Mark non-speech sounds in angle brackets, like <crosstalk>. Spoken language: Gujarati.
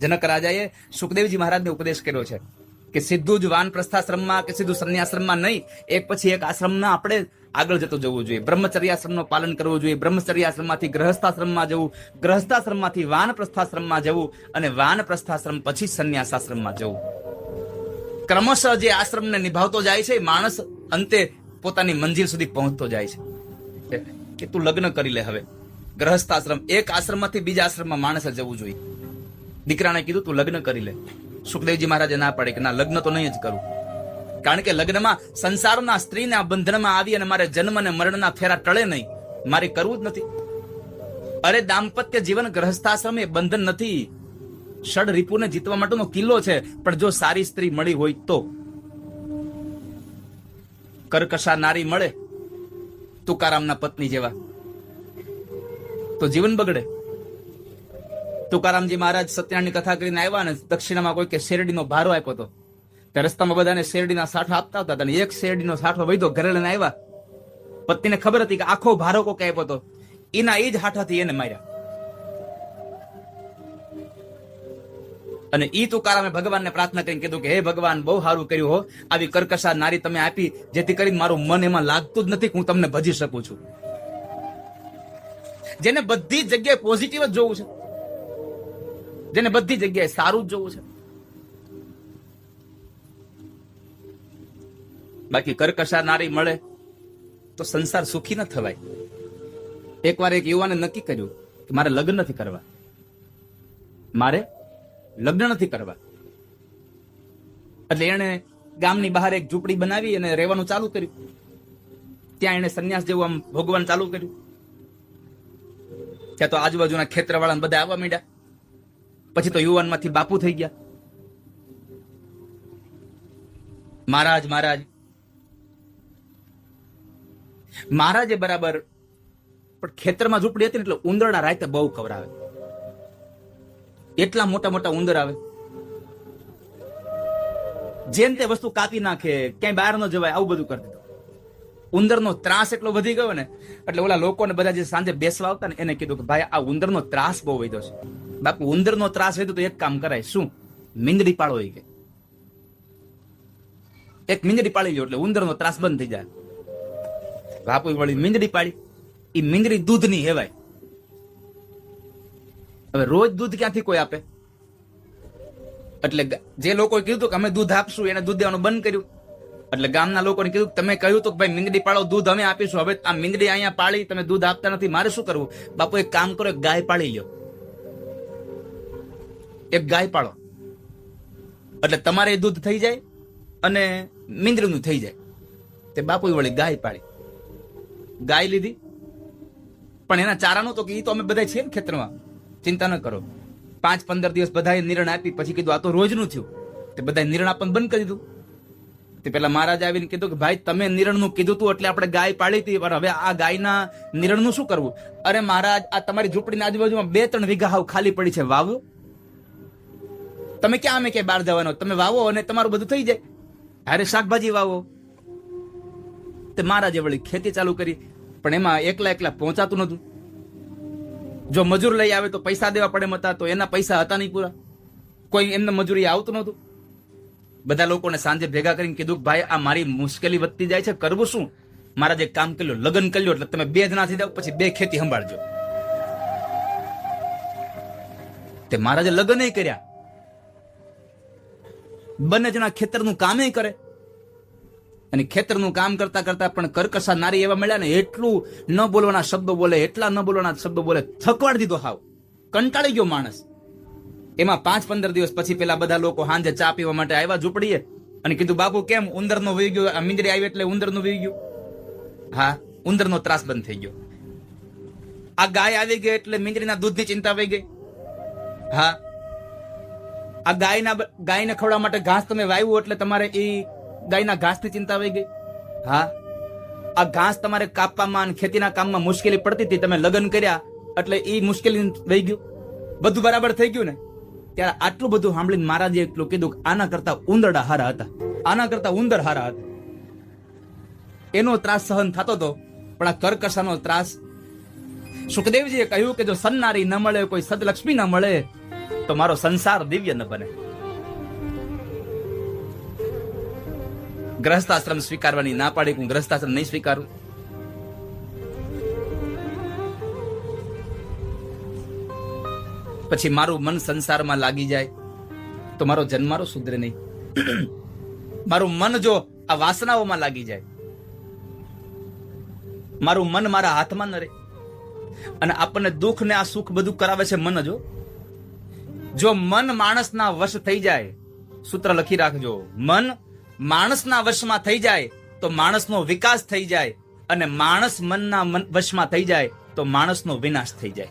જનક રાજાએ સુખદેવજી મહારાજને ઉપદેશ કર્યો છે કે સીધું જ વાન પ્રસ્થાશ્રમમાં કે સીધું સંન્યાશ્રમમાં નહીં, એક પછી એક આશ્રમના આપણે આગળ જતું જવું જોઈએ. બ્રહ્મચર્યાશ્રમનું પાલન કરવું જોઈએ. બ્રહ્મચર્યાશ્રમમાંથી ગ્રહસ્થાશ્રમમાં જવું, ગ્રહસ્થાશ્રમમાંથી વાન પ્રસ્થાશ્રમમાં જવું અને વાન પ્રસ્થાશ્રમ પછી સંન્યાસાશ્રમમાં જવું. ક્રમશઃ જે આશ્રમને નિભાવતો જાય છે, માણસ અંતે પોતાની મંજિલ સુધી પહોંચતો જાય છે. કે તું લગ્ન કરી લે હવે. ગ્રહસ્થાશ્રમ, એક આશ્રમમાંથી બીજા આશ્રમમાં માણસે જવું જોઈએ. દીકરાને કીધું, તું લગ્ન કરી લે. સુખદેવજી મહારાજે, ના પાડે કે, ના, લગ્ન તો નહીં જ કરું. કારણ કે લગ્નમાં સંસારના સ્ત્રીના બંધનમાં આવી અને મારે જન્મ અને મરણના ફેરા ટળે નહીં. મારે કરવું જ નથી. અરે, દાંપત્ય જીવન ગ્રહસ્થાશ્રમ એ બંધન નથી. ષડ રીપુને જીતવા માટેનો કિલ્લો છે, પણ જો સારી સ્ત્રી મળી હોય તો. કરકશા નારી મળે તુકારામના પત્ની જેવા. તો જીવન બગડે. તુકારામજી મહારાજ સત્યનારાયણની કથા કરીને આવ્યા ને દક્ષિણામાં કોઈ કે શેરડીનો ભારો આપ્યો હતો. તે રસ્તામાં બધાને શેરડીના સાઠો આપતા હતા અને એક શેરડીનો સાઠો વૈધો ઘરે લઈને આવ્યા. પત્નીને ખબર હતી કે આખો ભારો કોકે આપ્યો હતો. એના એ જ હાથાથી એને માર્યા. અને ઈ તુકારામે ભગવાનને પ્રાર્થના કરીને કીધું કે, હે ભગવાન, બહુ સારું કર્યું હો. આવી કરકશા નારી તમે આપી, જેથી કરીને મારું મન એમાં લાગતું જ નથી કે હું તમને ભજી શકું છું. જેને બધી જગ્યાએ પોઝિટિવ જ જોવું છે. જેને બધી જગ્યાએ સારું જ જોવું છે. બાકી કરકશા નારી મળે તો સંસાર સુખી ન થવાય. એકવાર એક યુવાને નક્કી કર્યું કે મારે લગ્ન નથી કરવા. મારે લગ્ન નથી કરવા. એટલે એણે ગામની બહાર એક ઝૂંપડી બનાવી અને રહેવાનું ચાલુ કર્યું. ત્યાં એને સંન્યાસ જેવું આમ ભોગવાનું ચાલુ કર્યું. ત્યાં તો આજુબાજુના ખેતરવાળા બધા આવવા માંડ્યા. પછી તો યુવાનમાંથી બાપુ થઈ ગયા. મહારાજ મહારાજ. મહારાજે બરાબર પણ ખેતરમાં ઝૂંપડી હતી ને એટલે ઉંદરના રાતે બહુ કવરાવે એટલા મોટા મોટા ઉંદર આવે. જેમ તે વસ્તુ કાપી નાખે, ક્યાંય બહાર ન જવાય, આવું બધું કરી દીધું. ઉંદરનો ત્રાસ એટલો વધી ગયો ને, એટલે ઓલા લોકોને બધા જે સાંજે બેસવા આવતા ને, એને કીધું કે ભાઈ, આ ઉંદરનો ત્રાસ બહુ વધ્યો છે. બાપુ, ઉંદરનો ત્રાસ વધ્યો તો એક કામ કરાય. શું? મીંદડી પાડો એ કે. એક મીંદડી પાડી લ્યો એટલે ઉંદરનો ત્રાસ બંધ થઈ જાય. બાપુ વળી મીંદડી પાડી એ મીંદડી દૂધની હેવાય. હવે રોજ દૂધ ક્યાંથી કોઈ આપે? એટલે જે લોકોએ કીધું કે અમે દૂધ આપશું, એને દૂધ દેવાનું બંધ કર્યું. એટલે ગામના લોકોને કીધું તમે કહ્યું તો ભાઈ મીંદડી પાડો દૂધ અમે આપીશું. હવે આ મીંદડી અહીંયા પાળી, તમે દૂધ આપતા નથી, મારે શું કરવું? બાપુ એક કામ કરો ગાય પાળી લ્યો. એક ગાય પાળો. એટલે તમારે દૂધ થઈ જાય અને મીંદડીનું થઈ જાય. તે બાપુ વળી ગાય પાડી ગાય લીધી. પણ એના ચારાનું તો કે એ તો અમે બધા છીએ ખેતરમાં. ચિંતા ન કરો. પાંચ પંદર દિવસ બધાએ નિર્ણય આપી, પછી કીધું આ તો રોજનું થયું. તે બધાએ નિર્ણય આપવાનું બંધ કરી દીધું. તે પેલા મહારાજ આવીને કીધું કે, ભાઈ, તમે નિરણનું કીધું તું એટલે આપણે ગાય પાડી હતી, પણ હવે આ ગાયના નિરણનું શું કરવું? અરે મહારાજ, આ તમારી ઝૂંપડીની આજુબાજુમાં બે ત્રણ વીઘા હાવ ખાલી પડી છે, વાવો. તમે ક્યાં અમે ક્યાંય બહાર જવાનો? તમે વાવો અને તમારું બધું થઈ જાય. અરે શાકભાજી વાવો. તે મહારાજે વળી ખેતી ચાલુ કરી, પણ એમાં એકલા એકલા પહોંચાતું નતું જો મજૂર લઈ આવે તો પૈસા દેવા પડે મતા તો એના પૈસા હતા નહીં પૂરા. કોઈ એમને મજૂરી આવતું નહોતું. બધા લોકોને સાંજે ભેગા કરીને કીધું ભાઈ, આ મારી મુશ્કેલી વધતી જાય છે, કરવું શું? મારા જે કામ કર્યું, લગ્ન કર્યું, એટલે તમે બે જણા જાવ પછી બે ખેતી સંભાળજો. તે મહારાજે લગ્ન કર્યા. બંને જણા ખેતરનું કામે કરે. અને ખેતરનું કામ કરતા કરતા પણ કરકસા નારી એવા મળ્યા ને એટલું ન બોલવાના શબ્દો બોલે, એટલા ન બોલવાના શબ્દો બોલે, થકવાડ દીધો હાવ. કંટાળી ગયો માણસ. એમાં પાંચ પંદર દિવસ પછી પેલા બધા લોકો સાંજે ચા પીવા માટે આવ્યા ઝૂંપડીએ અને કીધું, બાપુ, કેમ ઉંદર નો વહી ગયો મીંદડી આવી એટલે ઉંદરનું વહી ગયું? હા ઉંદર નો ત્રાસ બંધ થઈ ગયો. આ ગાય આવી ગઈ એટલે મીંદડીના દૂધની ચિંતા વહી ગઈ. હા આ ગાયના ગાયને ખવડાવવા માટે ઘાસ તમે વાવ્યું એટલે તમારે એ ગાયના ઘાસની ચિંતા આવી ગઈ? હા? આ ઘાસ તમારે કાપવામાં અને ખેતીના કામમાં મુશ્કેલી પડતી હતી, તમે લગ્ન કર્યા એટલે એ મુશ્કેલી વહી ગયું? બધું બરાબર થઈ ગયું ને? ત્યારે આટલું બધું સાંભળીને મહારાજે એટલું કીધું કે આના કરતા ઉંદરડા હારા હતા. આના કરતા ઉંદર હારા હતા. એનો ત્રાસ સહન થતો હતો પણ આ કરકસાનો ત્રાસ. સુખદેવજીએ કહ્યું કે જો સન્નારી ન મળે, કોઈ સદલક્ષ્મી ન મળે તો મારો સંસાર દિવ્ય ન બને. ગ્રહસ્થાશ્રમ સ્વીકારવાની ના પાડી, હું ગ્રહસ્થાશ્રમ નહીં સ્વીકારું. પછી મારું મન સંસારમાં લાગી જાય, તો મારો જન્મારો સુધરે નહીં. <clears throat> મારું મન જો આ વાસનાઓમાં લાગી જાય, મારું મન મારા હાથમાં ન રહે અને આપણને દુઃખ ને આ સુખ બધું કરાવે છે મન જો. જો મન માણસના વશ થઈ જાય, સૂત્ર લખી રાખજો. મન માણસના વશમાં થઈ જાય, તો માણસનો વિકાસ થઈ જાય. અને માણસ મનના મન- વશમાં થઈ જાય, તો માણસનો વિનાશ થઈ જાય.